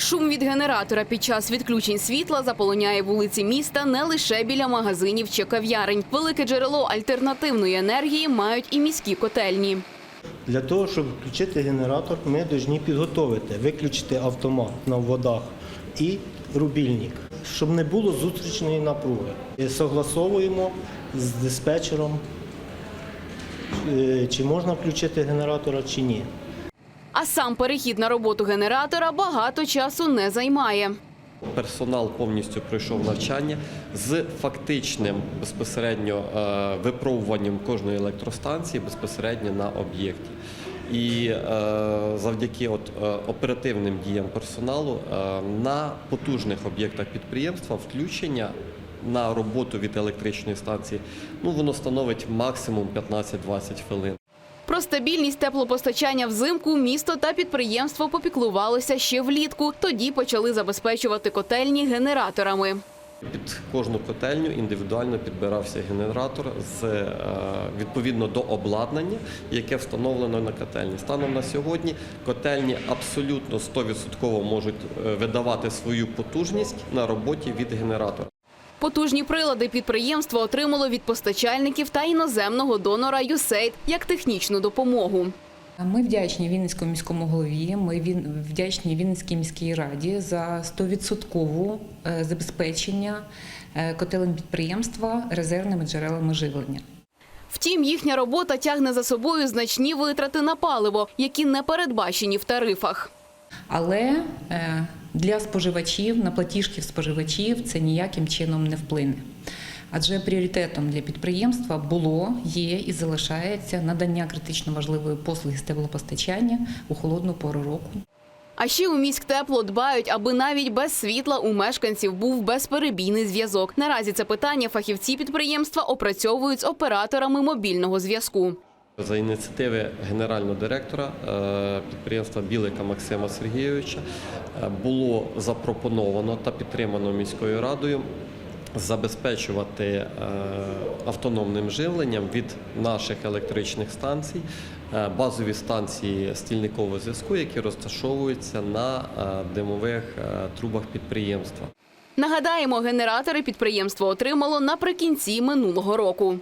Шум від генератора під час відключень світла заполоняє вулиці міста не лише біля магазинів чи кав'ярень. Велике джерело альтернативної енергії мають і міські котельні. Для того, щоб включити генератор, ми повинні підготовити, виключити автомат на водах і рубільник, щоб не було зустрічної напруги. І Согласовуємо з диспетчером, е, чи можна включити генератора, чи ні. А сам перехід на роботу генератора багато часу не займає. Персонал повністю пройшов навчання з фактичним безпосередньо е, випробуванням кожної електростанції безпосередньо на об'єкті. І е, завдяки от, е, оперативним діям персоналу на потужних об'єктах підприємства включення на роботу від електричної станції ну, воно становить максимум 15-20 хвилин. Про стабільність теплопостачання взимку місто та підприємство попіклувалося ще влітку. Тоді почали забезпечувати котельні генераторами. Під кожну котельню індивідуально підбирався генератор з е, відповідно до обладнання, яке встановлено на котельні. Станом на сьогодні котельні абсолютно 100% можуть е, видавати свою потужність на роботі від генератора. Потужні прилади підприємство отримало від постачальників та іноземного донора USAID як технічну допомогу. Ми вдячні Вінницькому міському голові. Ми вдячні Вінницькій міській раді за 100% е, забезпечення е, котелень підприємства резервними джерелами живлення. Втім, їхня робота тягне за собою значні витрати на паливо, які не передбачені в тарифах. Але е, для споживачів, на платіжків споживачів це ніяким чином не вплине. Адже пріоритетом для підприємства було, є і залишається надання критично важливої послуги з теплопостачання у холодну пору року. А ще у міськтепло дбають, аби навіть без світла у мешканців був безперебійний зв'язок. Наразі це питання фахівці підприємства опрацьовують з операторами мобільного зв'язку. За ініціативи генерального директора е, підприємства Білика Максима Сергійовича е, було запропоновано та підтримано міською радою забезпечувати е, автономним живленням від наших електричних станцій базові станції стільникового зв'язку, які розташовуються на димових трубах підприємства. Нагадаємо, генератори підприємство отримало наприкінці минулого року.